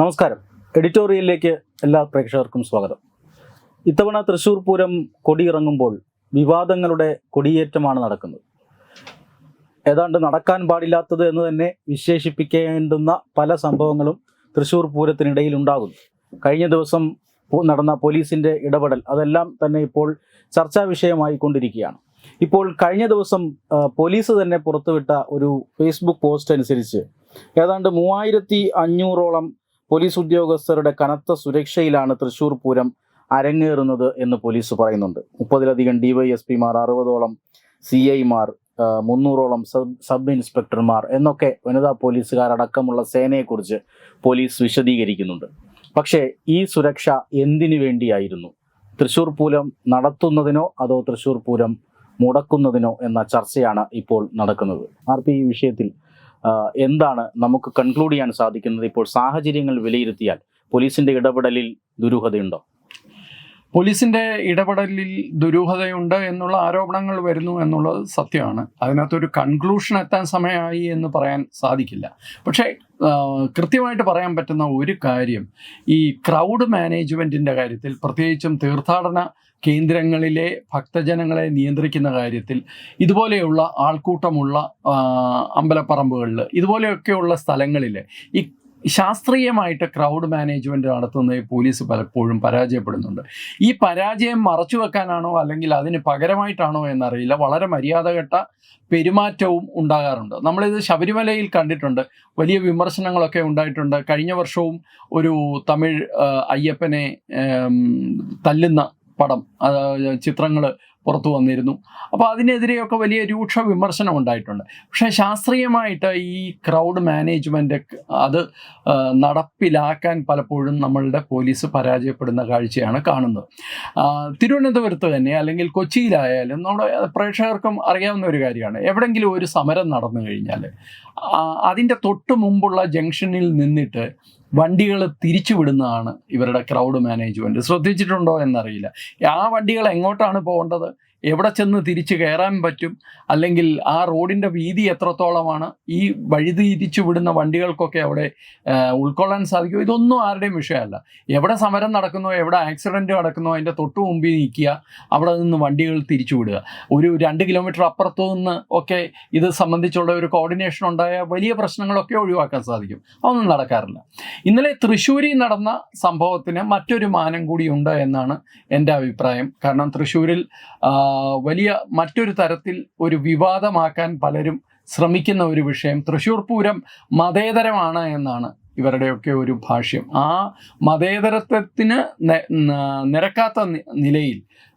നമസ്കാരം. എഡിറ്റോറിയലിലേക്ക് എല്ലാ പ്രേക്ഷകർക്കും സ്വാഗതം. ഇത്തവണ തൃശൂർ പൂരം കൊടിയിറങ്ങുമ്പോൾ വിവാദങ്ങളുടെ കൊടിയേറ്റമാണ് നടക്കുന്നത്. ഏതാണ്ട് നടക്കാൻ പാടില്ലാത്തത് എന്ന് തന്നെ വിശേഷിപ്പിക്കേണ്ടുന്ന പല സംഭവങ്ങളും തൃശ്ശൂർ പൂരത്തിനിടയിൽ ഉണ്ടാകുന്നു. കഴിഞ്ഞ ദിവസം നടന്ന പോലീസിന്റെ ഇടപെടൽ അതെല്ലാം തന്നെ ഇപ്പോൾ ചർച്ചാ വിഷയമായി കൊണ്ടിരിക്കുകയാണ്. ഇപ്പോൾ കഴിഞ്ഞ ദിവസം പോലീസ് തന്നെ പുറത്തുവിട്ട ഒരു ഫേസ്ബുക്ക് പോസ്റ്റ് അനുസരിച്ച് ഏതാണ്ട് മൂവായിരത്തി അഞ്ഞൂറോളം പോലീസ് ഉദ്യോഗസ്ഥരുടെ കനത്ത സുരക്ഷയിലാണ് തൃശൂർ പൂരം അരങ്ങേറുന്നത് എന്ന് പോലീസ് പറയുന്നുണ്ട്. മുപ്പതിലധികം ഡിവൈഎസ്പിമാർ അറുപതോളം സി ഐമാർ മുന്നൂറോളം സബ് സബ് ഇൻസ്പെക്ടർമാർ എന്നൊക്കെ വനിതാ പോലീസുകാരടക്കമുള്ള സേനയെക്കുറിച്ച് പോലീസ് വിശദീകരിക്കുന്നുണ്ട്. പക്ഷേ ഈ സുരക്ഷ എന്തിനു വേണ്ടിയായിരുന്നു? തൃശൂർ പൂരം നടത്തുന്നതിനോ അതോ തൃശൂർ പൂരം മുടക്കുന്നതിനോ എന്ന ചർച്ചയാണ് ഇപ്പോൾ നടക്കുന്നത്? ആർ പി ഈ വിഷയത്തിൽ എന്താണ് നമുക്ക് കൺക്ലൂഡ് ചെയ്യാൻ സാധിക്കുന്നത്? ഇപ്പോൾ സാഹചര്യങ്ങൾ വിലയിരുത്തിയാൽ പോലീസിന്റെ ഇടപെടലിൽ ദുരൂഹതയുണ്ടോ? പോലീസിന്റെ ഇടപെടലിൽ ദുരൂഹതയുണ്ട് എന്നുള്ള ആരോപണങ്ങൾ വരുന്നു എന്നുള്ളത് സത്യമാണ്. അതിനകത്തൊരു കൺക്ലൂഷൻ എത്താൻ സമയമായി എന്ന് പറയാൻ സാധിക്കില്ല. പക്ഷേ കൃത്യമായിട്ട് പറയാൻ പറ്റുന്ന ഒരു കാര്യം ഈ ക്രൗഡ് മാനേജ്മെന്റിന്റെ കാര്യത്തിൽ പ്രത്യേകിച്ചും തീർത്ഥാടന കേന്ദ്രങ്ങളിലെ ഭക്തജനങ്ങളെ നിയന്ത്രിക്കുന്ന കാര്യത്തിൽ ഇതുപോലെയുള്ള ആൾക്കൂട്ടമുള്ള അമ്പലപ്പറമ്പുകളിൽ ഇതുപോലെയൊക്കെയുള്ള സ്ഥലങ്ങളിൽ ഈ ശാസ്ത്രീയമായിട്ട് ക്രൗഡ് മാനേജ്മെന്റ് നടത്തുന്നത് പോലീസ് പലപ്പോഴും പരാജയപ്പെടുന്നുണ്ട്. ഈ പരാജയം മറച്ചു വെക്കാനാണോ അല്ലെങ്കിൽ അതിന് പകരമായിട്ടാണോ എന്നറിയില്ല. വളരെ മര്യാദഘട്ട പെരുമാറ്റവും ഉണ്ടാകാറുണ്ട്. നമ്മളിത് ശബരിമലയിൽ കണ്ടിട്ടുണ്ട്. വലിയ വിമർശനങ്ങളൊക്കെ ഉണ്ടായിട്ടുണ്ട്. കഴിഞ്ഞ വർഷവും ഒരു തമിഴ് അയ്യപ്പനെ തല്ലുന്ന പടം ചിത്രങ്ങൾ പുറത്തു വന്നിരുന്നു. അപ്പോൾ അതിനെതിരെയൊക്കെ വലിയ രൂക്ഷ വിമർശനം ഉണ്ടായിട്ടുണ്ട്. പക്ഷേ ശാസ്ത്രീയമായിട്ട് ഈ ക്രൗഡ് മാനേജ്മെന്റ് അത് നടപ്പിലാക്കാൻ പലപ്പോഴും നമ്മളുടെ പോലീസ് പരാജയപ്പെടുന്ന കാഴ്ചയാണ് കാണുന്നത്. തിരുവനന്തപുരത്ത് തന്നെ അല്ലെങ്കിൽ കൊച്ചിയിലായാലും നമ്മുടെ പ്രേക്ഷകർക്കും അറിയാവുന്ന ഒരു കാര്യമാണ്. എവിടെങ്കിലും ഒരു സമരം നടന്നു കഴിഞ്ഞാൽ അതിന്റെ തൊട്ട് മുമ്പുള്ള ജംഗ്ഷനിൽ നിന്നിട്ട് വണ്ടികൾ തിരിച്ചുവിടുന്നതാണ് ഇവരുടെ ക്രൗഡ് മാനേജ്മെന്റ് ശ്രദ്ധിച്ചിട്ടുണ്ടോ എന്നറിയില്ല. ആ വണ്ടികൾ എങ്ങോട്ടാണ് പോകേണ്ടത്? എവിടെ ചെന്ന് തിരിച്ച് കയറാൻ പറ്റും? അല്ലെങ്കിൽ ആ റോഡിന്റെ വീതി എത്രത്തോളമാണ്? ഈ വഴി തിരിച്ചു വിടുന്ന വണ്ടികൾക്കൊക്കെ അവിടെ ഉൾക്കൊള്ളാൻ സാധിക്കും ഇതൊന്നും ആരുടെയും വിഷയമല്ല. എവിടെ സമരം നടക്കുന്നോ എവിടെ ആക്സിഡന്റ് നടക്കുന്നോ അതിന്റെ തൊട്ട് മുമ്പിൽ നിൽക്കുക അവിടെ നിന്ന് വണ്ടികൾ തിരിച്ചു വിടുക. ഒരു രണ്ട് കിലോമീറ്റർ അപ്പുറത്തു നിന്ന് ഒക്കെ ഇത് സംബന്ധിച്ചുള്ള ഒരു കോർഡിനേഷൻ ഉണ്ടായ വലിയ പ്രശ്നങ്ങളൊക്കെ ഒഴിവാക്കാൻ സാധിക്കും. അതൊന്നും നടക്കാറില്ല. ഇന്നലെ തൃശ്ശൂരിൽ നടന്ന സംഭവത്തിന് മറ്റൊരു മാനം കൂടിയുണ്ട് എന്നാണ് എന്റെ അഭിപ്രായം. കാരണം തൃശ്ശൂരിൽ വലിയ മറ്റൊരു തരത്തിൽ ഒരു വിവാദമാക്കാൻ പലരും ശ്രമിക്കുന്ന ഒരു വിഷയം തൃശ്ശൂർ പൂരം മതേതരമാണ് എന്നാണ് ഇവരുടെയൊക്കെ ഒരു ഭാഷ്യം. ആ മതേതരത്വത്തിന് നിരക്കാത്ത നി-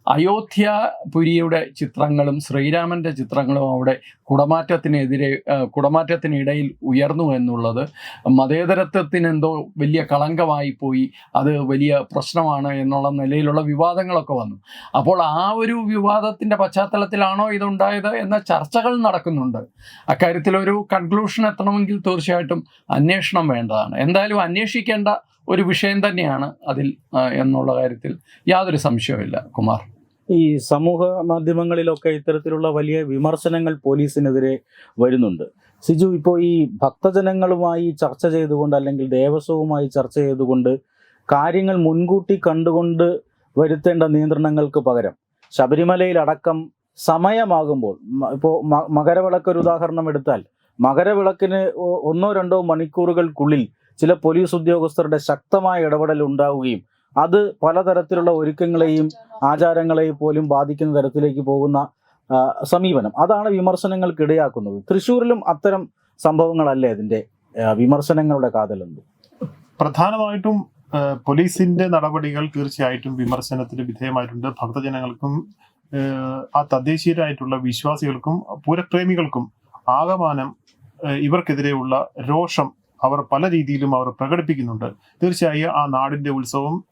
നിലയിൽ അയോധ്യാപുരിയുടെ ചിത്രങ്ങളും ശ്രീരാമന്റെ ചിത്രങ്ങളും അവിടെ കുടമാറ്റത്തിനെതിരെ കുടമാറ്റത്തിനിടയിൽ ഉയർന്നു എന്നുള്ളത് മതേതരത്വത്തിന് എന്തോ വലിയ കളങ്കമായി പോയി അത് വലിയ പ്രശ്നമാണ് എന്നുള്ള നിലയിലുള്ള വിവാദങ്ങളൊക്കെ വന്നു. അപ്പോൾ ആ ഒരു വിവാദത്തിന്റെ പശ്ചാത്തലത്തിലാണോ ഇതുണ്ടായത് എന്ന ചർച്ചകൾ നടക്കുന്നുണ്ട്. അക്കാര്യത്തിൽ ഒരു കൺക്ലൂഷൻ എത്തണമെങ്കിൽ തീർച്ചയായിട്ടും അന്വേഷണം വേണ്ടതാണ്. എന്തായാലും അന്വേഷിക്കേണ്ട ഒരു വിഷയം തന്നെയാണ് അതിൽ എന്നുള്ള കാര്യത്തിൽ യാതൊരു സംശയവുമില്ല. കുമാർ. ഈ സമൂഹ മാധ്യമങ്ങളിലൊക്കെ ഇത്തരത്തിലുള്ള വലിയ വിമർശനങ്ങൾ പോലീസിനെതിരെ വരുന്നുണ്ട്. സിജു ഇപ്പോൾ ഈ ഭക്തജനങ്ങളുമായി ചർച്ച ചെയ്തുകൊണ്ട് അല്ലെങ്കിൽ ദേവസ്വവുമായി ചർച്ച ചെയ്തുകൊണ്ട് കാര്യങ്ങൾ മുൻകൂട്ടി കണ്ടുകൊണ്ട് വരുത്തേണ്ട നിയന്ത്രണങ്ങൾക്ക് പകരം ശബരിമലയിലടക്കം സമയമാകുമ്പോൾ ഇപ്പോൾ മകരവിളക്ക് ഒരു ഉദാഹരണം എടുത്താൽ മകരവിളക്കിന് ഒന്നോ രണ്ടോ മണിക്കൂറുകൾക്കുള്ളിൽ ചില പോലീസ് ഉദ്യോഗസ്ഥരുടെ ശക്തമായ ഇടപെടൽ ഉണ്ടാവുകയും അത് പലതരത്തിലുള്ള ഒരുക്കങ്ങളെയും ആചാരങ്ങളെയും പോലും ബാധിക്കുന്ന തരത്തിലേക്ക് പോകുന്ന സമീപനം. അതാണ് വിമർശനങ്ങൾക്ക് ഇടയാക്കുന്നത്. തൃശ്ശൂരിലും അത്തരം സംഭവങ്ങളല്ലേ അതിന്റെ വിമർശനങ്ങളുടെ കാതലുണ്ട് പ്രധാനമായിട്ടും പോലീസിന്റെ നടപടികൾ തീർച്ചയായിട്ടും വിമർശനത്തിന് വിധേയമായിട്ടുണ്ട്. ഭക്തജനങ്ങൾക്കും ആ, തദ്ദേശീയരായിട്ടുള്ള വിശ്വാസികൾക്കും പൂരപ്രേമികൾക്കും ആകമാനം ഇവർക്കെതിരെയുള്ള രോഷം അവർ പല രീതിയിലും അവർ പ്രകടിപ്പിക്കുന്നുണ്ട്. തീർച്ചയായും ആ നാടിന്റെ ഉത്സവം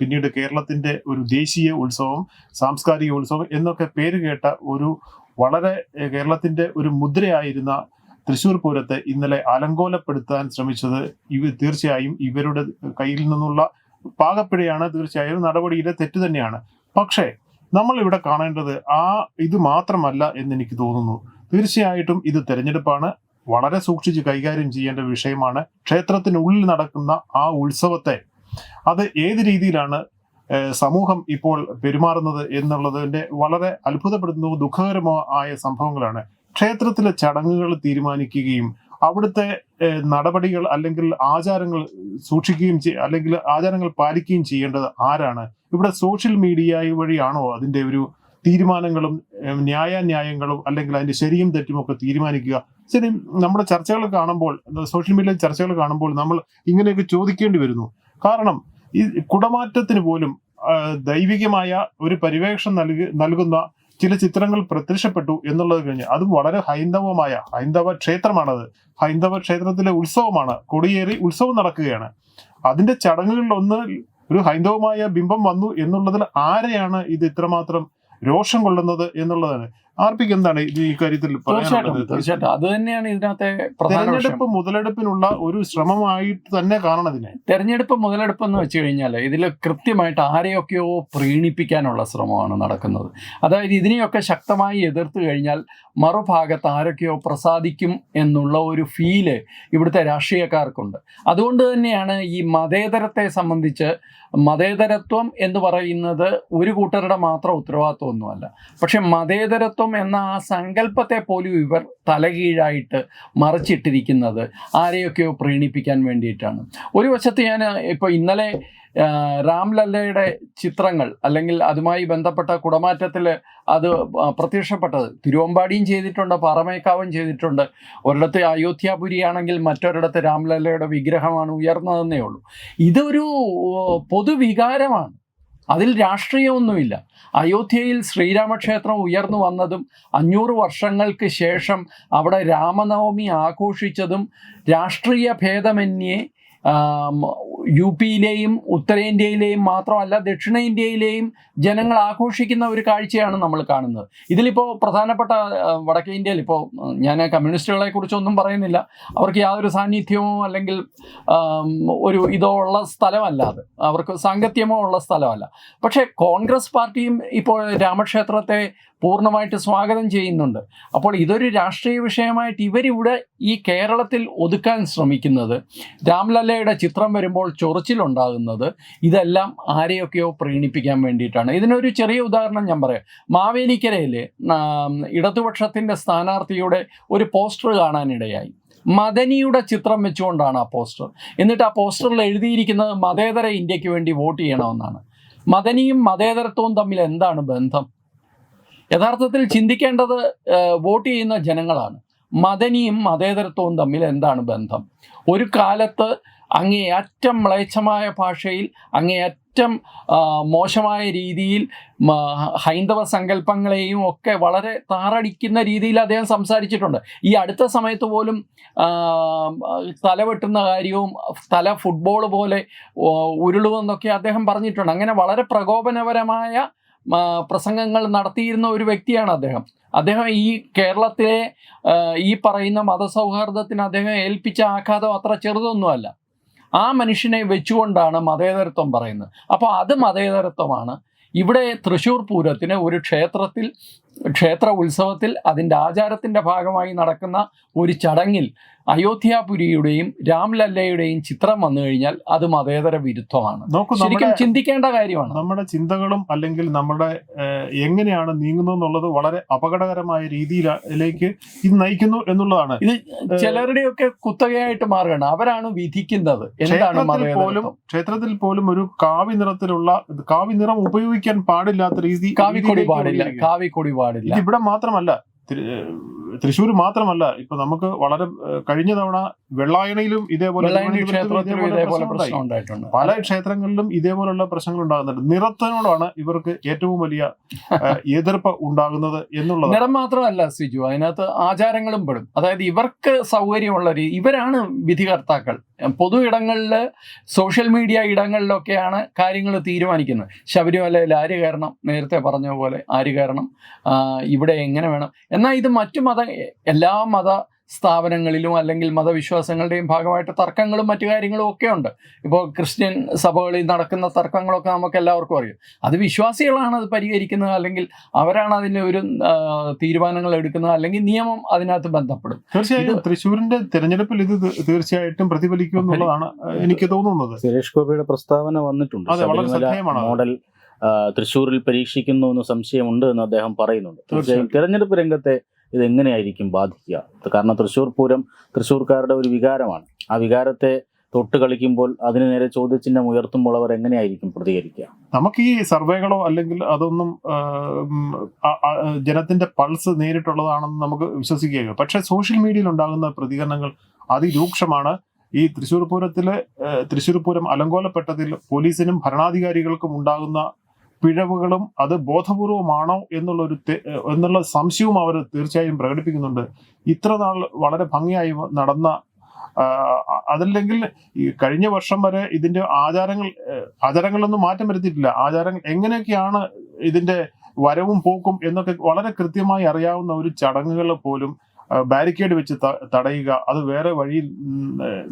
പിന്നീട് കേരളത്തിന്റെ ഒരു ദേശീയ ഉത്സവം സാംസ്കാരിക ഉത്സവം എന്നൊക്കെ പേര് കേട്ട ഒരു വളരെ കേരളത്തിന്റെ ഒരു മുദ്രയായിരുന്ന തൃശൂർ പൂരത്തെ ഇന്നലെ അലങ്കോലപ്പെടുത്താൻ ശ്രമിച്ചത് ഇവ തീർച്ചയായും ഇവരുടെ കയ്യിൽ നിന്നുള്ള പാകപ്പിഴയാണ്. തീർച്ചയായും നടപടിയിലെ തെറ്റ് തന്നെയാണ്. പക്ഷേ നമ്മൾ ഇവിടെ കാണേണ്ടത് ആ ഇത് മാത്രമല്ല എന്ന് എനിക്ക് തോന്നുന്നു. തീർച്ചയായിട്ടും ഇത് തെരഞ്ഞെടുപ്പാണ്. വളരെ സൂക്ഷിച്ച് കൈകാര്യം ചെയ്യേണ്ട വിഷയമാണ് ക്ഷേത്രത്തിനുള്ളിൽ നടക്കുന്ന ആ ഉത്സവത്തെ. അത് ഏത് രീതിയിലാണ് സമൂഹം ഇപ്പോൾ പെരുമാറുന്നത് എന്നുള്ളതിന്റെ വളരെ അത്ഭുതപ്പെടുന്നതോ ദുഃഖകരമോ ആയ സംഭവങ്ങളാണ്. ക്ഷേത്രത്തിലെ ചടങ്ങുകൾ തീരുമാനിക്കുകയും അവിടുത്തെ നടപടികൾ അല്ലെങ്കിൽ ആചാരങ്ങൾ സൂക്ഷിക്കുകയും അല്ലെങ്കിൽ ആചാരങ്ങൾ പാലിക്കുകയും ചെയ്യേണ്ടത് ആരാണ്? ഇവിടെ സോഷ്യൽ മീഡിയ വഴിയാണോ അതിന്റെ ഒരു തീരുമാനങ്ങളും ന്യായാന്യായങ്ങളും അല്ലെങ്കിൽ അതിന്റെ ശരിയും തെറ്റും ഒക്കെ തീരുമാനിക്കുക. ശരി നമ്മുടെ ചർച്ചകൾ കാണുമ്പോൾ സോഷ്യൽ മീഡിയയിൽ ചർച്ചകൾ കാണുമ്പോൾ നമ്മൾ ഇങ്ങനെയൊക്കെ ചോദിക്കേണ്ടി വരുന്നു. കാരണം ഈ കുടമാറ്റത്തിന് പോലും ദൈവികമായ ഒരു പരിവേഷം നൽകി നൽകുന്ന ചില ചിത്രങ്ങൾ പ്രത്യക്ഷപ്പെട്ടു എന്നുള്ളത് കഴിഞ്ഞ് അതും വളരെ ഹൈന്ദവമായ ഹൈന്ദവ ക്ഷേത്രമാണത്. ഹൈന്ദവ ക്ഷേത്രത്തിലെ ഉത്സവമാണ്. കൊടിയേറി ഉത്സവം നടക്കുകയാണ്. അതിന്റെ ചടങ്ങുകളിൽ ഒന്ന് ഒരു ഹൈന്ദവമായ ബിംബം വന്നു എന്നുള്ളതിൽ ആരെയാണ് ഇത് ഇത്രമാത്രം രോഷം കൊള്ളുന്നത് എന്നുള്ളതാണ്. ആർ പിക്ക് എന്താണ് ഇത് ഈ കാര്യത്തിൽ തീർച്ചയായിട്ടും പറയാനുള്ളത്? തീർച്ചയായിട്ടും അത് തന്നെയാണ് ഇതിനകത്തെ തെരഞ്ഞെടുപ്പ് മുതലെടുപ്പിനുള്ള ഒരു ശ്രമമായിട്ട് തന്നെ കാണണം ഇതിനെ തെരഞ്ഞെടുപ്പ് മുതലെടുപ്പ് എന്ന് വെച്ച് കഴിഞ്ഞാൽ ഇതിൽ കൃത്യമായിട്ട് ആരെയൊക്കെയോ പ്രീണിപ്പിക്കാനുള്ള ശ്രമമാണ് നടക്കുന്നത്. അതായത് ഇതിനെയൊക്കെ ശക്തമായി എതിർത്ത് കഴിഞ്ഞാൽ മറുഭാഗത്ത് ആരൊക്കെയോ പ്രസാദിക്കും എന്നുള്ള ഒരു ഫീൽ ഇവിടുത്തെ രാഷ്ട്രീയക്കാർക്കുണ്ട്. അതുകൊണ്ട് തന്നെയാണ് ഈ മതേതരത്തെ സംബന്ധിച്ച് മതേതരത്വം എന്ന് പറയുന്നത് ഒരു കൂട്ടരുടെ മാത്രം ഉത്തരവാദിത്വമൊന്നുമല്ല. പക്ഷെ മതേതരത്വം എന്ന ആ സങ്കല്പത്തെ പോലും ഇവർ തലകീഴായിട്ട് മറിച്ചിട്ടിരിക്കുന്നത് ആരെയൊക്കെയോ പ്രീണിപ്പിക്കാൻ വേണ്ടിയിട്ടാണ്. ഒരു വശത്ത് ഞാൻ ഇപ്പോൾ ഇന്നലെ രാംലല്ലയുടെ ചിത്രങ്ങൾ അല്ലെങ്കിൽ അതുമായി ബന്ധപ്പെട്ട കുടമാറ്റത്തിൽ അത് പ്രത്യക്ഷപ്പെട്ടത്. തിരുവമ്പാടിയും ചെയ്തിട്ടുണ്ട് പാറമേക്കാവും ചെയ്തിട്ടുണ്ട്. ഒരിടത്ത് അയോധ്യാപുരിയാണെങ്കിൽ മറ്റൊരിടത്ത് രാംലല്ലയുടെ വിഗ്രഹമാണ് ഉയർന്നതെന്നേ ഉള്ളൂ. ഇതൊരു പൊതുവികാരമാണ്. അതിൽ രാഷ്ട്രീയമൊന്നുമില്ല. അയോധ്യയിൽ ശ്രീരാമക്ഷേത്രം ഉയർന്നു വന്നതും അഞ്ഞൂറ് വർഷങ്ങൾക്ക് ശേഷം അവിടെ രാമനവമി ആഘോഷിച്ചതും രാഷ്ട്രീയ ഭേദമന്യേ യു പിയിലെയും ഉത്തരേന്ത്യയിലെയും മാത്രമല്ല ദക്ഷിണേന്ത്യയിലെയും ജനങ്ങൾ ആഘോഷിക്കുന്ന ഒരു കാഴ്ചയാണ് നമ്മൾ കാണുന്നത്. ഇതിലിപ്പോൾ പ്രധാനപ്പെട്ട വടക്കേ ഇന്ത്യയിൽ ഇപ്പോൾ ഞാൻ കമ്മ്യൂണിസ്റ്റുകളെ കുറിച്ചൊന്നും പറയുന്നില്ല. അവർക്ക് യാതൊരു സാന്നിധ്യമോ അല്ലെങ്കിൽ ഒരു ഇതോ ഉള്ള സ്ഥലമല്ല അത് അവർക്ക് സാങ്കത്യമോ ഉള്ള സ്ഥലമല്ല. പക്ഷേ കോൺഗ്രസ് പാർട്ടിയും ഇപ്പോൾ രാമക്ഷേത്രത്തെ പൂർണമായിട്ട് സ്വാഗതം ചെയ്യുന്നുണ്ട്. അപ്പോൾ ഇതൊരു രാഷ്ട്രീയ വിഷയമായിട്ട് ഇവരിവിടെ ഈ കേരളത്തിൽ ഒതുക്കാൻ ശ്രമിക്കുന്നത് രാംലല്ലയുടെ ചിത്രം വരുമ്പോൾ ചൊറിച്ചിലുണ്ടാകുന്നത് ഇതെല്ലാം ആരെയൊക്കെയോ പ്രീണിപ്പിക്കാൻ വേണ്ടിയിട്ടാണ്. ഇതിനൊരു ചെറിയ ഉദാഹരണം ഞാൻ പറയാം. മാവേലിക്കരയിലെ ആം, ഇടതുപക്ഷത്തിന്റെ സ്ഥാനാർത്ഥിയുടെ ഒരു പോസ്റ്റർ കാണാനിടയായി. മദനിയുടെ ചിത്രം വെച്ചുകൊണ്ടാണ് ആ പോസ്റ്റർ. എന്നിട്ട് ആ പോസ്റ്ററിൽ എഴുതിയിരിക്കുന്നത് മതേതര ഇന്ത്യയ്ക്ക് വേണ്ടി വോട്ട് ചെയ്യണമെന്നാണ്. മദനിയും മതേതരത്വവും തമ്മിൽ എന്താണ് ബന്ധം? യഥാർത്ഥത്തിൽ ചിന്തിക്കേണ്ടത് വോട്ട് ചെയ്യുന്ന ജനങ്ങളാണ്. മദനിയും മതേതരത്വവും തമ്മിൽ എന്താണ് ബന്ധം? ഒരു കാലത്ത് അങ്ങേയറ്റം മ്ലേച്ഛമായ ഭാഷയിൽ അങ്ങേയറ്റം മോശമായ രീതിയിൽ ഹൈന്ദവ സങ്കല്പങ്ങളെയും ഒക്കെ വളരെ താറടിക്കുന്ന രീതിയിൽ അദ്ദേഹം സംസാരിച്ചിട്ടുണ്ട്. ഈ അടുത്ത സമയത്ത് പോലും തലവെട്ടുന്ന കാര്യവും തല ഫുട്ബോൾ പോലെ ഉരുളുവെന്നൊക്കെ അദ്ദേഹം പറഞ്ഞിട്ടുണ്ട്. അങ്ങനെ വളരെ പ്രകോപനപരമായ പ്രസംഗങ്ങൾ നടത്തിയിരുന്ന ഒരു വ്യക്തിയാണ് അദ്ദേഹം. അദ്ദേഹം ഈ കേരളത്തിലെ ഈ പറയുന്ന മതസൗഹാർദ്ദത്തിന് അദ്ദേഹം ഏൽപ്പിച്ച ആഘാതം അത്ര ചെറുതൊന്നുമല്ല. ആ മനുഷ്യനെ വെച്ചുകൊണ്ടാണ് മതേതരത്വം പറയുന്നത്. അപ്പോൾ അത് മതേതരത്വമാണ്. ഇവിടെ തൃശ്ശൂർ പൂരത്തിന് ഒരു ക്ഷേത്രത്തിൽ ക്ഷേത്ര ഉത്സവത്തിൽ അതിന്റെ ആചാരത്തിന്റെ ഭാഗമായി നടക്കുന്ന ഒരു ചടങ്ങിൽ അയോധ്യാപുരിയുടെയും രാംലല്ലയുടെയും ചിത്രം വന്നു കഴിഞ്ഞാൽ അത് മതേതര വിരുദ്ധമാണ്. ശരിക്കും ചിന്തിക്കേണ്ട കാര്യമാണ്. നമ്മുടെ ചിന്തകളും അല്ലെങ്കിൽ നമ്മുടെ എങ്ങനെയാണ് നീങ്ങുന്നത് എന്നുള്ളത് വളരെ അപകടകരമായ രീതിയിലേക്ക് ഇത് നയിക്കുന്നു എന്നുള്ളതാണ്. ഇത് ചിലരുടെയൊക്കെ കുത്തകയായിട്ട് മാറുകയാണ്. അവരാണ് വിധിക്കുന്നത്. എന്താണ് പോലും ക്ഷേത്രത്തിൽ പോലും ഒരു കാവി നിറത്തിലുള്ള കാവി നിറം ഉപയോഗിക്കാൻ പാടില്ലാത്ത രീതി കാവിക്കൊടി പാടില്ല. കാവിക്കൊടി പാടില്ല. ഇത് ഇവിടെ മാത്രമല്ല തൃശ്ശൂർ മാത്രമല്ല ഇപ്പൊ നമുക്ക് വളരെ കഴിഞ്ഞ തവണ വെള്ളായണയിലും ഇതേപോലെ പല ക്ഷേത്രങ്ങളിലും ഇതേപോലുള്ള പ്രശ്നങ്ങൾ ഉണ്ടാകുന്നുണ്ട്. നിറത്തിനോടാണ് ഇവർക്ക് ഏറ്റവും വലിയ എതിർപ്പ് ഉണ്ടാകുന്നത് എന്നുള്ളത്. നിറം മാത്രമല്ല സിജു. അതിനകത്ത് ആചാരങ്ങളും പെടും. അതായത് ഇവർക്ക് സൗകര്യമുള്ള ഇവരാണ് വിധികർത്താക്കൾ. പൊതു ഇടങ്ങളിൽ സോഷ്യൽ മീഡിയ ഇടങ്ങളിലൊക്കെയാണ് കാര്യങ്ങൾ തീരുമാനിക്കുന്നത്. ശബരിമലയിൽ ആര് കയറണം? നേരത്തെ പറഞ്ഞ പോലെ ആര് കയറണം? ഇവിടെ എങ്ങനെ വേണം? എന്നാൽ ഇത് മറ്റു മത എല്ലാ മത സ്ഥാപനങ്ങളിലും അല്ലെങ്കിൽ മതവിശ്വാസങ്ങളുടെയും ഭാഗമായിട്ട് തർക്കങ്ങളും മറ്റു കാര്യങ്ങളും ഒക്കെ ഉണ്ട്. ഇപ്പോൾ ക്രിസ്ത്യൻ സഭകളിൽ നടക്കുന്ന തർക്കങ്ങളൊക്കെ നമുക്ക് എല്ലാവർക്കും അറിയും. അത് വിശ്വാസികളാണ് അത് പരിഹരിക്കുന്നത് അല്ലെങ്കിൽ അവരാണ് അതിന് ഒരു തീരുമാനങ്ങൾ എടുക്കുന്നത് അല്ലെങ്കിൽ നിയമം അതിനകത്ത് ബന്ധപ്പെടും. തീർച്ചയായും തൃശ്ശൂരിന്റെ തിരഞ്ഞെടുപ്പിൽ ഇത് തീർച്ചയായിട്ടും പ്രതിഫലിക്കും എന്നുള്ളതാണ് എനിക്ക് തോന്നുന്നത്. സുരേഷ് ഗോപിയുടെ പ്രസ്താവന വന്നിട്ടുണ്ട്. മോഡൽ തൃശ്ശൂരിൽ പരീക്ഷിക്കുന്നു എന്ന് സംശയമുണ്ട് എന്ന് അദ്ദേഹം പറയുന്നുണ്ട്. തീർച്ചയായും തിരഞ്ഞെടുപ്പ് രംഗത്തെ ഇത് എങ്ങനെയായിരിക്കും ബാധിക്കുക? കാരണം തൃശ്ശൂർ പൂരം തൃശ്ശൂർക്കാരുടെ ഒരു വികാരമാണ്. ആ വികാരത്തെ തൊട്ട് കളിക്കുമ്പോൾ അതിന് നേരെ ചോദ്യചിഹ്നം ഉയർത്തുമ്പോൾ അവർ എങ്ങനെയായിരിക്കും പ്രതികരിക്കുക? നമുക്ക് ഈ സർവേകളോ അല്ലെങ്കിൽ അതൊന്നും ജനത്തിന്റെ പൾസ് നേരിട്ടുള്ളതാണെന്ന് നമുക്ക് വിശ്വസിക്കുക പക്ഷെ സോഷ്യൽ മീഡിയയിൽ ഉണ്ടാകുന്ന പ്രതികരണങ്ങൾ അതിരൂക്ഷമാണ്. ഈ തൃശ്ശൂർ പൂരത്തിലെ തൃശ്ശൂർ പൂരം അലങ്കോലപ്പെട്ടതിൽ പോലീസിനും ഭരണാധികാരികൾക്കും ഉണ്ടാകുന്ന പിഴവുകളും അത് ബോധപൂർവമാണോ എന്നുള്ള ഒരു എന്നുള്ള സംശയവും അവർ തീർച്ചയായും പ്രകടിപ്പിക്കുന്നുണ്ട്. ഇത്ര നാൾ വളരെ ഭംഗിയായി നടന്ന അതല്ലെങ്കിൽ ഈ കഴിഞ്ഞ വർഷം വരെ ഇതിന്റെ ആചാരങ്ങൾ ആചാരങ്ങളൊന്നും മാറ്റം വരുത്തിയിട്ടില്ല. ആചാരങ്ങൾ എങ്ങനെയൊക്കെയാണ് ഇതിന്റെ വരവും പോക്കും എന്നൊക്കെ വളരെ കൃത്യമായി അറിയാവുന്ന ഒരു ചടങ്ങുകൾ പോലും ബാരിക്കേഡ് വെച്ച് തടയുക അത് വേറെ വഴിയിൽ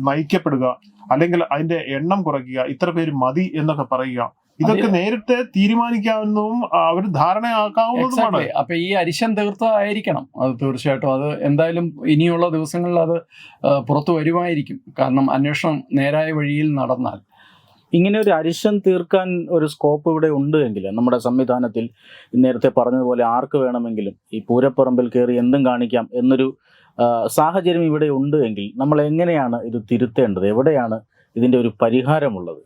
നയിക്കപ്പെടുക അല്ലെങ്കിൽ അതിന്റെ എണ്ണം കുറയ്ക്കുക ഇത്ര പേര് മതി എന്നൊക്കെ പറയുക. ഇതൊക്കെ നേരത്തെ തീരുമാനിക്കാവുന്നതും അവർ ധാരണയാക്കാവുന്നതുമാണ്. അപ്പൊ ഈ അരിശം തീർത്തതായിരിക്കണം. അത് തീർച്ചയായിട്ടും അത് എന്തായാലും ഇനിയുള്ള ദിവസങ്ങളിൽ അത് പുറത്തു വരുമായിരിക്കും. കാരണം അന്വേഷണം നേരായ വഴിയിൽ നടന്നാൽ. ഇങ്ങനെ ഒരു അരിശം തീർക്കാൻ ഒരു സ്കോപ്പ് ഇവിടെ ഉണ്ട് എങ്കിൽ നമ്മുടെ സംവിധാനത്തിൽ നേരത്തെ പറഞ്ഞതുപോലെ ആർക്ക് വേണമെങ്കിലും ഈ പൂരപ്പറമ്പിൽ കയറി എന്തും കാണിക്കാം എന്നൊരു സാഹചര്യം ഇവിടെ ഉണ്ട് എങ്കിൽ നമ്മൾ എങ്ങനെയാണ് ഇത് തിരുത്തേണ്ടത്? എവിടെയാണ് ഇതിന്റെ ഒരു പരിഹാരമുള്ളത്.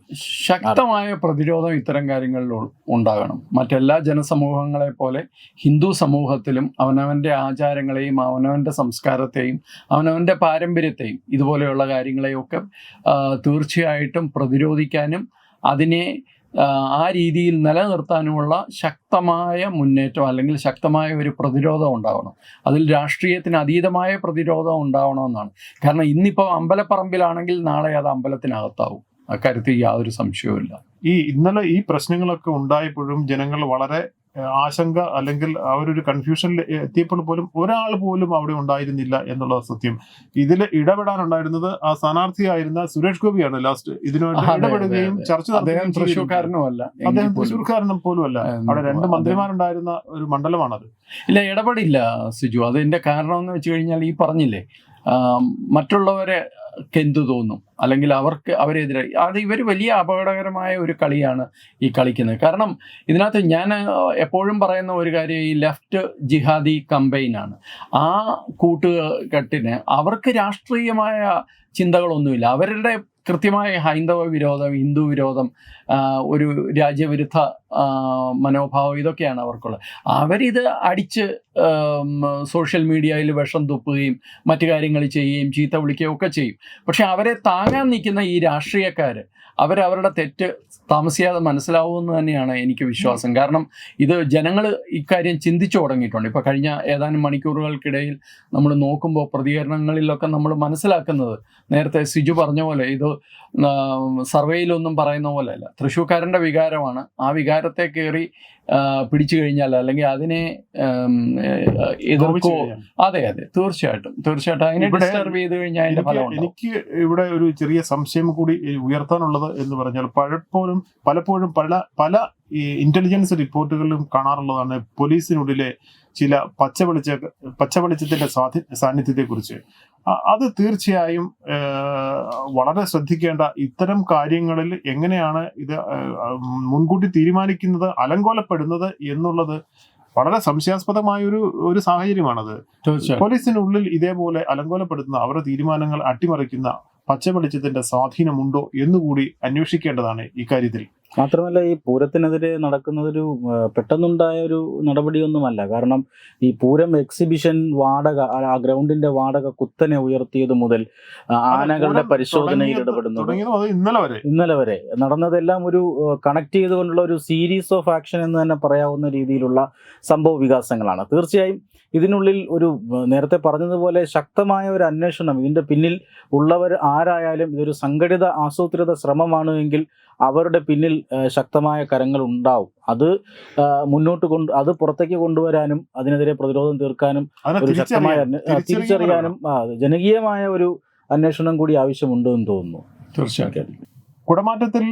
ശക്തമായ പ്രതിരോധം ഇത്തരം കാര്യങ്ങളിൽ ഉണ്ടാകണം. മറ്റെല്ലാ ജനസമൂഹങ്ങളെ പോലെ ഹിന്ദു സമൂഹത്തിലും അവനവന്റെ ആചാരങ്ങളെയും അവനവന്റെ സംസ്കാരത്തെയും അവനവന്റെ പാരമ്പര്യത്തെയും ഇതുപോലെയുള്ള കാര്യങ്ങളെയൊക്കെ തീർച്ചയായിട്ടും പ്രതിരോധിക്കാനും അതിനെ ആ, രീതിയിൽ നിലനിർത്താനുമുള്ള ശക്തമായ മുന്നേറ്റം അല്ലെങ്കിൽ ശക്തമായ ഒരു പ്രതിരോധം ഉണ്ടാവണം. അതിൽ രാഷ്ട്രീയത്തിന് അതീതമായ പ്രതിരോധം ഉണ്ടാവണമെന്നാണ്. കാരണം ഇന്നിപ്പോൾ അമ്പലപ്പറമ്പിലാണെങ്കിൽ നാളെ അത് അമ്പലത്തിനകത്താവും. അക്കാര്യത്തിൽ യാതൊരു സംശയവുമില്ല. ഈ ഇന്നലെ ഈ പ്രശ്നങ്ങളൊക്കെ ഉണ്ടായപ്പോഴും ജനങ്ങൾ വളരെ ആശങ്ക അല്ലെങ്കിൽ ആ ഒരു കൺഫ്യൂഷനിൽ എത്തിയപ്പോൾ പോലും ഒരാൾ പോലും അവിടെ ഉണ്ടായിരുന്നില്ല എന്നുള്ള സത്യം. ഇതിൽ ഇടപെടാനുണ്ടായിരുന്നത് ആ സ്ഥാനാർത്ഥിയായിരുന്ന സുരേഷ് ഗോപിയാണ് ലാസ്റ്റ് ഇതിനുവേണ്ടി ഇടപെടുകയും ചർച്ച അദ്ദേഹം എങ്കിൽ അദ്ദേഹം പോലും. അല്ല അവിടെ രണ്ട്. മന്ത്രിമാരുണ്ടായിരുന്ന ഒരു മണ്ഡലമാണത്. ഇല്ല ഇടപെടില്ല സിജു. അതിന്റെ കാരണം എന്ന് വെച്ച് കഴിഞ്ഞാൽ ഈ പറഞ്ഞില്ലേ മറ്റുള്ളവരെ എന്തു തോന്നും അല്ലെങ്കിൽ അവർക്ക് അവരെതിരെ അത് ഇവർ വലിയ അപകടകരമായ ഒരു കളിയാണ് ഈ കളിക്കുന്നത്. കാരണം ഇതിനകത്ത് ഞാൻ എപ്പോഴും പറയുന്ന ഒരു കാര്യം ഈ ലെഫ്റ്റ് ജിഹാദി കമ്പൈനാണ്. ആ കൂട്ടുകെട്ടിന് അവർക്ക് രാഷ്ട്രീയമായ ചിന്തകളൊന്നുമില്ല. അവരുടെ കൃത്യമായ ഹൈന്ദവ വിരോധം ഹിന്ദു വിരോധം ഒരു രാജ്യവിരുദ്ധ മനോഭാവം ഇതൊക്കെയാണ് അവർക്കുള്ളത്. അവരിത് അടിച്ച് സോഷ്യൽ മീഡിയയിൽ വിഷം തുപ്പുകയും മറ്റു കാര്യങ്ങൾ ചെയ്യുകയും ചീത്ത വിളിക്കുകയും ഒക്കെ ചെയ്യും. പക്ഷെ അവരെ താങ്ങാൻ നിൽക്കുന്ന ഈ രാഷ്ട്രീയക്കാർ അവരവരുടെ തെറ്റ് താമസിയാതെ മനസ്സിലാവുമെന്ന് തന്നെയാണ് എനിക്ക് വിശ്വാസം. കാരണം ഇത് ജനങ്ങൾ ഇക്കാര്യം ചിന്തിച്ചു തുടങ്ങിയിട്ടുണ്ട്. ഇപ്പോൾ കഴിഞ്ഞ ഏതാനും മണിക്കൂറുകൾക്കിടയിൽ നമ്മൾ നോക്കുമ്പോൾ പ്രതികരണങ്ങളിലൊക്കെ നമ്മൾ മനസ്സിലാക്കുന്നത്. നേരത്തെ സിജു പറഞ്ഞ പോലെ ഇത് സർവേയിലൊന്നും പറയുന്ന പോലെയല്ല. തൃശ്ശൂർക്കാരന്റെ വികാരമാണ്. ആ വികാരത്തെ കയറി പിടിച്ചു കഴിഞ്ഞാൽ അല്ലെങ്കിൽ അതിനെ എതിർക്കോ. അതെ അതെ. തീർച്ചയായിട്ടും. തീർച്ചയായിട്ടും. അതിനെ ഡിസ്റ്റർബ് ചെയ്ത് കഴിഞ്ഞാൽ അതിന്റെ ഫലം എനിക്ക് ഇവിടെ ഒരു ചെറിയ സംശയം കൂടി ഉയർത്താനുള്ളത് എന്ന് പറഞ്ഞാൽ പലപ്പോഴും പലപ്പോഴും പല പല ഇന്റലിജൻസ് റിപ്പോർട്ടുകളിലും കാണാറുള്ളതാണ് പോലീസിനുള്ളിലെ ചില പച്ചവെളിച്ച പച്ചവെളിച്ചത്തിന്റെ സാധി സാന്നിധ്യത്തെക്കുറിച്ച്. സാന്നിധ്യത്തെ കുറിച്ച് അത് തീർച്ചയായും വളരെ ശ്രദ്ധിക്കേണ്ട ഇത്തരം കാര്യങ്ങളിൽ എങ്ങനെയാണ് ഇത് മുൻകൂട്ടി തീരുമാനിക്കുന്നത് അലങ്കോലപ്പെടുന്നത് എന്നുള്ളത് വളരെ സംശയാസ്പദമായ ഒരു ഒരു സാഹചര്യമാണത് പോലീസിനുള്ളിൽ ഇതേപോലെ അലങ്കോലപ്പെടുത്തുന്ന അവരുടെ തീരുമാനങ്ങൾ അട്ടിമറിക്കുന്ന പച്ചവെളിച്ചത്തിന്റെ സ്വാധീനമുണ്ടോ എന്നുകൂടി അന്വേഷിക്കേണ്ടതാണ് ഇക്കാര്യത്തിൽ. മാത്രമല്ല ഈ പൂരത്തിനെതിരെ നടക്കുന്നതൊരു ഒരു പെട്ടെന്നുണ്ടായ ഒരു നടപടിയൊന്നുമല്ല. കാരണം ഈ പൂരം എക്സിബിഷൻ വാടക ആ- ഗ്രൗണ്ടിന്റെ വാടക കുത്തനെ ഉയർത്തിയത് മുതൽ ആനകളുടെ പരിശോധനയിൽ ഇടപെടുന്നത്. തുടങ്ങിയതും ഇന്നലെ വരെ. ഇന്നലെ വരെ. നടന്നതെല്ലാം ഒരു കണക്ട് ചെയ്തുകൊണ്ടുള്ള ഒരു സീരീസ് ഓഫ് ആക്ഷൻ എന്ന് തന്നെ പറയാവുന്ന രീതിയിലുള്ള സംഭവ വികാസങ്ങളാണ്. തീർച്ചയായും ഇതിനുള്ളിൽ ഒരു നേരത്തെ പറഞ്ഞതുപോലെ ശക്തമായ ഒരു അന്വേഷണം ഇതിന്റെ പിന്നിൽ ഉള്ളവർ ആരായാലും ഇതൊരു സംഘടിത ആസൂത്രിത ശ്രമമാണ് എങ്കിൽ അവരുടെ പിന്നിൽ ശക്തമായ കരങ്ങൾ ഉണ്ടാവും. അത് മുന്നോട്ട് കൊണ്ട് അത് പുറത്തേക്ക് കൊണ്ടുവരാനും അതിനെതിരെ പ്രതിരോധം തീർക്കാനും ഒരു ശക്തമായ തിരിച്ചറിയാനും ജനകീയമായ ഒരു അന്വേഷണം കൂടി ആവശ്യമുണ്ട് എന്ന് തോന്നുന്നു. തീർച്ചയായിട്ടും. കുടമാറ്റത്തിൽ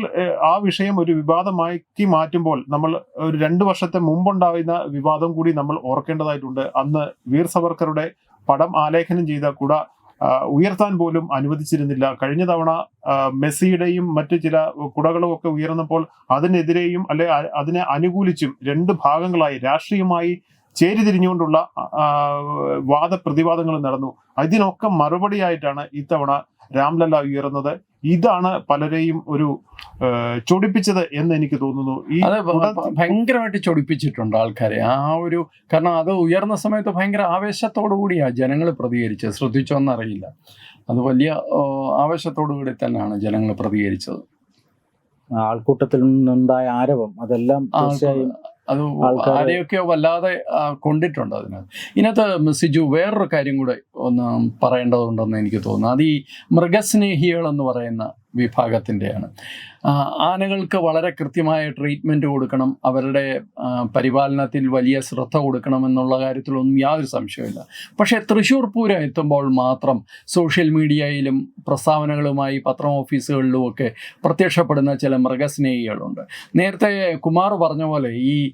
ആ വിഷയം ഒരു വിവാദമാക്കി മാറ്റുമ്പോൾ നമ്മൾ ഒരു രണ്ടു വർഷത്തെ മുമ്പുണ്ടായിരുന്ന വിവാദം കൂടി നമ്മൾ ഓർക്കേണ്ടതായിട്ടുണ്ട്. അന്ന് വീർ സവർക്കറുടെ പടം ആലേഖനം ചെയ്ത കുട ഉയർത്താൻ പോലും അനുവദിച്ചിരുന്നില്ല. കഴിഞ്ഞ തവണ മെസ്സിയുടെയും മറ്റു ചില കുടകളും ഒക്കെ ഉയർന്നപ്പോൾ അതിനെതിരെയും അല്ലെ അതിനെ അനുകൂലിച്ചും രണ്ട് ഭാഗങ്ങളായി രാഷ്ട്രീയമായി ചേരിതിരിഞ്ഞുകൊണ്ടുള്ള വാദപ്രതിവാദങ്ങൾ നടന്നു. അതിനൊക്കെ മറുപടിയായിട്ടാണ് ഇത്തവണ രാംലല്ല ഉയർന്നത്. ഇതാണ് പലരെയും ഒരു ചൊടിപ്പിച്ചത് എന്ന് എനിക്ക് തോന്നുന്നു. ഈ ഭയങ്കരമായിട്ട് ചൊടിപ്പിച്ചിട്ടുണ്ട് ആൾക്കാരെ. ആ ഒരു കാരണം അത് ഉയർന്ന സമയത്ത് ഭയങ്കര ആവേശത്തോടു കൂടിയാണ് ജനങ്ങൾ പ്രതികരിച്ചത്. ശ്രദ്ധിച്ചോന്നറിയില്ല. അത് വലിയ ആവേശത്തോടു കൂടി തന്നെയാണ് ജനങ്ങൾ പ്രതികരിച്ചത്. ആൾക്കൂട്ടത്തിൽ നിന്നുണ്ടായ ആരവം അതെല്ലാം തീർച്ചയായും അത് ആരെയൊക്കെയോ വല്ലാതെ കൊണ്ടിട്ടുണ്ട് അതിനകത്ത്. ഇതിനകത്ത് സിജു വേറൊരു കാര്യം കൂടെ ഒന്ന് പറയേണ്ടതുണ്ടെന്ന് എനിക്ക് തോന്നുന്നു. അത് ഈ മൃഗസ്നേഹികൾ എന്ന് പറയുന്ന വിഭാഗത്തിന്റെയാണ്. ആനകൾക്ക് വളരെ കൃത്യമായ ട്രീറ്റ്മെന്റ് കൊടുക്കണം. അവരുടെ പരിപാലനത്തിൽ വലിയ ശ്രദ്ധ കൊടുക്കണം എന്നുള്ള കാര്യത്തിലൊന്നും യാതൊരു സംശയമില്ല പക്ഷേ തൃശ്ശൂർ പൂരം എത്തുമ്പോൾ മാത്രം സോഷ്യൽ മീഡിയയിലും പ്രസ്താവനകളുമായി പത്രം ഓഫീസുകളിലും ഒക്കെ പ്രത്യക്ഷപ്പെടുന്ന ചില മൃഗസ്നേഹികളുണ്ട്. നേരത്തെ കുമാർ പറഞ്ഞ പോലെ ഈ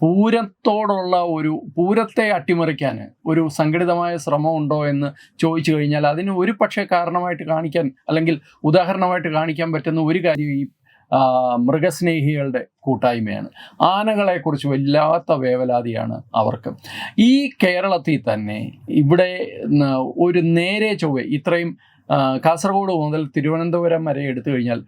പൂരത്തോടുള്ള ഒരു പൂരത്തെ അട്ടിമറിക്കാൻ ഒരു സംഘടിതമായ ശ്രമമുണ്ടോ എന്ന് ചോദിച്ചു കഴിഞ്ഞാൽ അതിന് ഒരു പക്ഷേ കാരണമായിട്ട് കാണിക്കാൻ അല്ലെങ്കിൽ ഉദാഹരണമായിട്ട് കാണിക്കാൻ പറ്റുന്ന ഒരു കാര്യം ഈ മൃഗസ്നേഹികളുടെ കൂട്ടായ്മയാണ്. ആനകളെക്കുറിച്ച് വല്ലാത്ത വേവലാതിയാണ് അവർക്ക്. ഈ കേരളത്തിൽ തന്നെ ഇവിടെ ഒരു നേരെ ചൊവ്വ ഇത്രയും കാസർഗോഡ് മുതൽ തിരുവനന്തപുരം വരെ എടുത്തു കഴിഞ്ഞാൽ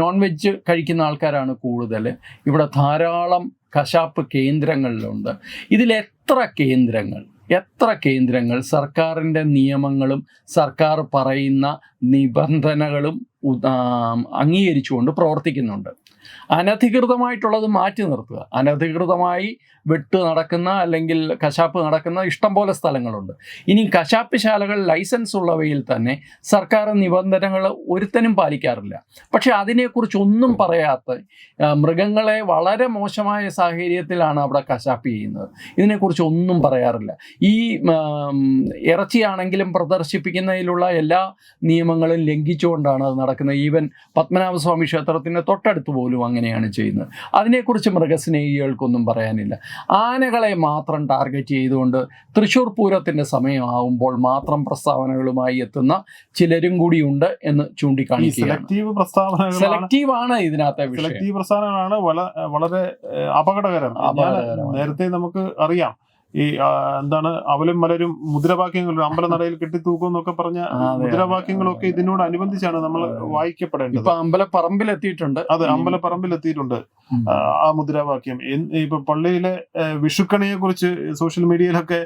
നോൺ വെജ് കഴിക്കുന്ന ആൾക്കാരാണ് കൂടുതൽ. ഇവിടെ ധാരാളം കശാപ്പ് കേന്ദ്രങ്ങളിലുണ്ട്. ഇതിലെത്ര കേന്ദ്രങ്ങൾ? എത്ര കേന്ദ്രങ്ങൾ സർക്കാരിന്റെ നിയമങ്ങളും സർക്കാർ പറയുന്ന നിബന്ധനകളും അംഗീകരിച്ചുകൊണ്ട് പ്രവർത്തിക്കുന്നുണ്ട്. അനധികൃതമായിട്ടുള്ളത് മാറ്റി നിർത്തുക. അനധികൃതമായി വെട്ട് നടക്കുന്ന അല്ലെങ്കിൽ കശാപ്പ് നടക്കുന്ന ഇഷ്ടംപോലെ സ്ഥലങ്ങളുണ്ട്. ഇനി കശാപ്പ് ശാലകൾ ലൈസൻസ് ഉള്ളവയിൽ തന്നെ സർക്കാർ നിബന്ധനകൾ ഒരുത്തനും പാലിക്കാറില്ല. പക്ഷേ അതിനെക്കുറിച്ച് ഒന്നും പറയാത്ത മൃഗങ്ങളെ വളരെ മോശമായ സാഹചര്യത്തിലാണ് അവിടെ കശാപ്പ് ചെയ്യുന്നത്. ഇതിനെക്കുറിച്ച് ഒന്നും പറയാറില്ല. ഈ ഇറച്ചിയാണെങ്കിലും പ്രദർശിപ്പിക്കുന്നതിലുള്ള എല്ലാ നിയമങ്ങളും ലംഘിച്ചുകൊണ്ടാണ് അത് നടക്കുന്നത്. ഈവൻ പത്മനാഭസ്വാമി ക്ഷേത്രത്തിന്റെ തൊട്ടടുത്ത് പോലും അങ്ങനെയാണ് ചെയ്യുന്നത്. അതിനെക്കുറിച്ച് മൃഗസ്നേഹികൾക്കൊന്നും പറയാനില്ല. ആനകളെ മാത്രം ടാർഗറ്റ് ചെയ്തുകൊണ്ട് തൃശ്ശൂർ പൂരത്തിന്റെ സമയമാവുമ്പോൾ മാത്രം പ്രസ്താവനകളുമായി എത്തുന്ന ചിലരും കൂടിയുണ്ട് എന്ന് ചൂണ്ടിക്കാണിക്കുകയാണ്. സെലക്റ്റീവ് ആണ് ഇതിനകത്തെ സെലക്റ്റീവ് പ്രസ്ഥാനങ്ങളാണ് വളരെ അപകടകരം. അപകടകരമാണ്. നേരത്തെ നമുക്ക് അറിയാം. ഈ എന്താണ് അവലും മലരും മുദ്രാവാക്യങ്ങൾ അമ്പലനടയിൽ കെട്ടിത്തൂക്കും എന്നൊക്കെ പറഞ്ഞ മുദ്രാവാക്യങ്ങളൊക്കെ ഇതിനോട് അനുബന്ധിച്ചാണ് നമ്മൾ അതെ. വായിക്കപ്പെടേണ്ടത്. ഇപ്പൊ അമ്പലപ്പറമ്പിലെത്തിയിട്ടുണ്ട്. അതെ അമ്പല അമ്പലപ്പറമ്പിൽ എത്തിയിട്ടുണ്ട് ആ, മുദ്രാവാക്യം. ഇപ്പൊ പള്ളിയിലെ വിഷുക്കണിയെ കുറിച്ച് സോഷ്യൽ മീഡിയയിലൊക്കെ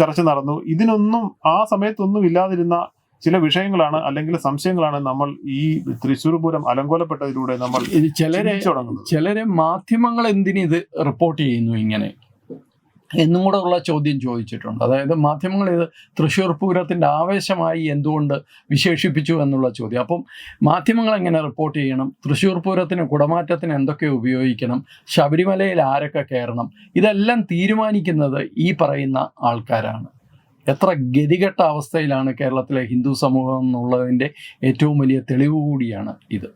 ചർച്ച നടന്നു. ഇതിനൊന്നും ആ സമയത്തൊന്നും ഇല്ലാതിരുന്ന ചില വിഷയങ്ങളാണ് അല്ലെങ്കിൽ സംശയങ്ങളാണ് നമ്മൾ ഈ തൃശ്ശൂർ പൂരം അലങ്കോലപ്പെട്ടതിലൂടെ നമ്മൾ ചിലരെ ചിലരെ മാധ്യമങ്ങൾ എന്തിനു ഇത് റിപ്പോർട്ട് ചെയ്യുന്നു ഇങ്ങനെ? എന്നും കൂടെ ഉള്ള ചോദ്യം ചോദിച്ചിട്ടുണ്ട്. അതായത് മാധ്യമങ്ങൾ ഇത് തൃശ്ശൂർ പൂരത്തിന്റെ ആവേശമായി എന്തുകൊണ്ട് വിശേഷിപ്പിച്ചു എന്നുള്ള ചോദ്യം. അപ്പം മാധ്യമങ്ങൾ എങ്ങനെ റിപ്പോർട്ട് ചെയ്യണം? തൃശ്ശൂർ പൂരത്തിന് കുടമാറ്റത്തിന് എന്തൊക്കെ ഉപയോഗിക്കണം? ശബരിമലയിൽ ആരൊക്കെ കയറണം? ഇതെല്ലാം തീരുമാനിക്കുന്നത് ഈ പറയുന്ന ആൾക്കാരാണ്. എത്ര ഗതികെട്ട അവസ്ഥയിലാണ് കേരളത്തിലെ ഹിന്ദു സമൂഹം എന്നുള്ളതിന്റെ ഏറ്റവും വലിയ തെളിവ് കൂടിയാണ് ഇത്.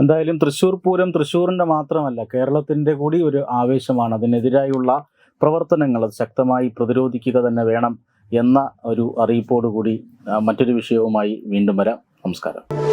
എന്തായാലും തൃശ്ശൂർ പൂരം തൃശ്ശൂരിന്റെ മാത്രമല്ല കേരളത്തിന്റെ കൂടി ഒരു ആവേശമാണ്. അതിനെതിരായുള്ള പ്രവർത്തനങ്ങൾ ശക്തമായി പ്രതിരോധിക്കുക തന്നെ വേണം എന്ന ഒരു അറിയിപ്പോടുകൂടി മറ്റൊരു വിഷയവുമായി വീണ്ടും വരാം. നമസ്കാരം.